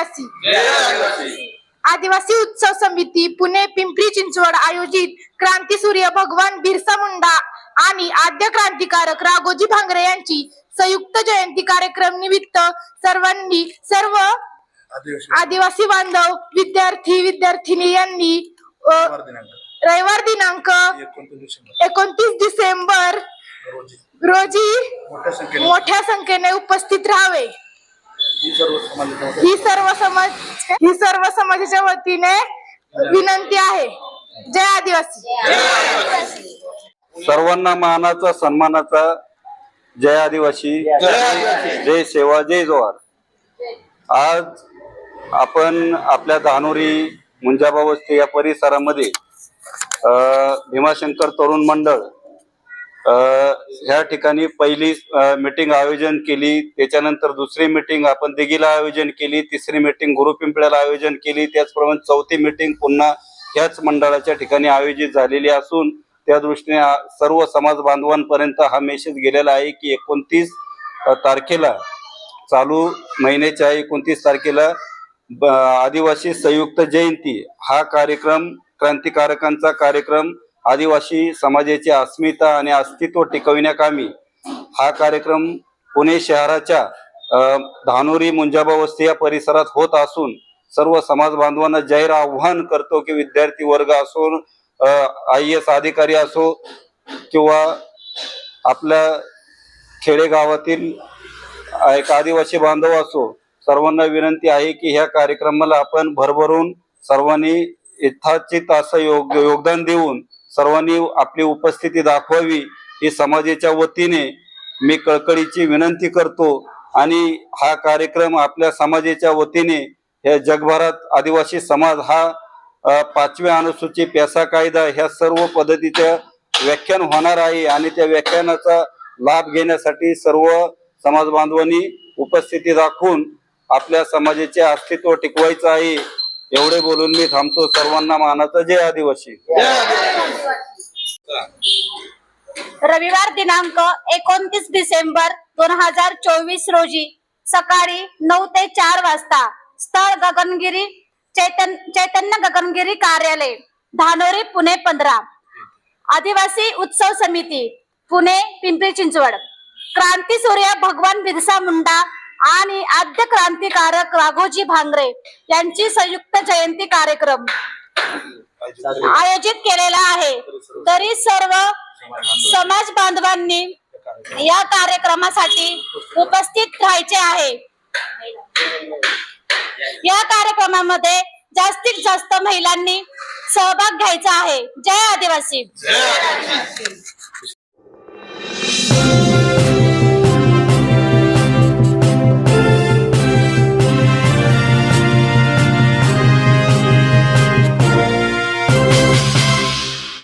आदिवासी. आदिवासी उत्सव समिती पुणे पिंपरी चिंचवड आयोजित क्रांतीसूर्य भगवान बिरसा मुंडा आणि आद्य क्रांतिकारक राघोजी भांगरे यांची संयुक्त जयंती कार्यक्रम निमित्त सर्वांनी सर्व आदिवासी. बांधव विद्यार्थी विद्यार्थिनी यांनी रविवार दिनांक. एकोणतीस डिसेंबर. रोजी. मोठ्या संख्येने उपस्थित राहावे. ही सर्व समाज ही सर्व समाजाच्या वतीने विनंती आहे. जय आदिवासी. सर्वांना मानाचा सन्मानाचा जय आदिवासी. जय सेवा जय जोहार. आज आपण आपल्या धानोरी मुंजाबा वस्ती या परिसरामध्ये भीमाशंकर तरुण मंडळ ह्या ठिकाणी पहिली मीटिंग आयोजन केली त्याच्यानंतर दुसरी मीटिंग आपण दिघीला आयोजन केली तिसरी मीटिंग गुरुपिंपळ्याला आयोजन केली त्याचप्रमाणे चौथी मीटिंग पुन्हा ह्याच मंडळाच्या ठिकाणी आयोजित झालेली असून त्या दृष्टीने सर्व समाज बांधवांपर्यंत हा मेसेज गेलेला आहे की एकोणतीस तारखेला चालू महिन्याच्या एकोणतीस तारखेला ब- आदिवासी संयुक्त जयंती हा कार्यक्रम क्रांतिकारकांचा कार्यक्रम आदिवासी समाजाची अस्मिता आणि अस्तित्व टिकविण्याकामी हा कार्यक्रम पुणे शहराच्या धानुरी धानोरी मुंजाबा वस्ती या परिसरात होत असून सर्व समाज बांधवांना जाहीर आव्हान करतो की विद्यार्थी वर्ग असो आय एस अधिकारी असो किंवा आपल्या खेडेगावातील एक आदिवासी बांधव असो सर्वांना विनंती आहे की ह्या कार्यक्रमाला आपण भरभरून सर्वांनी यथाचित असं योग योगदान देऊन सर्वांनी आपली उपस्थिती दाखवावी ही समाजाच्या वतीने मी कळकळीची विनंती करतो. आणि हा कार्यक्रम आपल्या समाजाच्या वतीने या जगभरात आदिवासी समाज हा पाचव्या अनुसूची पेसा कायदा ह्या सर्व पद्धतीच्या व्याख्यान होणार आहे. आणि त्या व्याख्यानाचा लाभ घेण्यासाठी सर्व समाज बांधवांनी उपस्थिती दाखवून आपल्या समाजाचे अस्तित्व टिकवायचं आहे. एवढे बोलून मी थांबतो सर्वांना मानाचा. जय आदिवासी. रविवार दिनांक एकोणतीस डिसेंबर दोन हजार चोवीस रोजी सकाळी नऊ ते चार वाजता स्थळ गगनगिरी चैतन चैतन्य गगनगिरी कार्यालय धानोरी पुणे पंधरा. आदिवासी उत्सव समिती पुणे पिंपरी चिंचवड. क्रांती सूर्य भगवान बिरसा मुंडा आणि आद्य क्रांतिकारक राघोजी भांगरे यांची संयुक्त जयंती कार्यक्रम आयोजित केलेला आहे. तरी सर्व समाज बांधवांनी या कार्यक्रमासाठी उपस्थित राहायचे आहे. या कार्यक्रमामध्ये जास्तीत जास्त महिलांनी सहभाग घ्यायचा आहे. जय आदिवासी.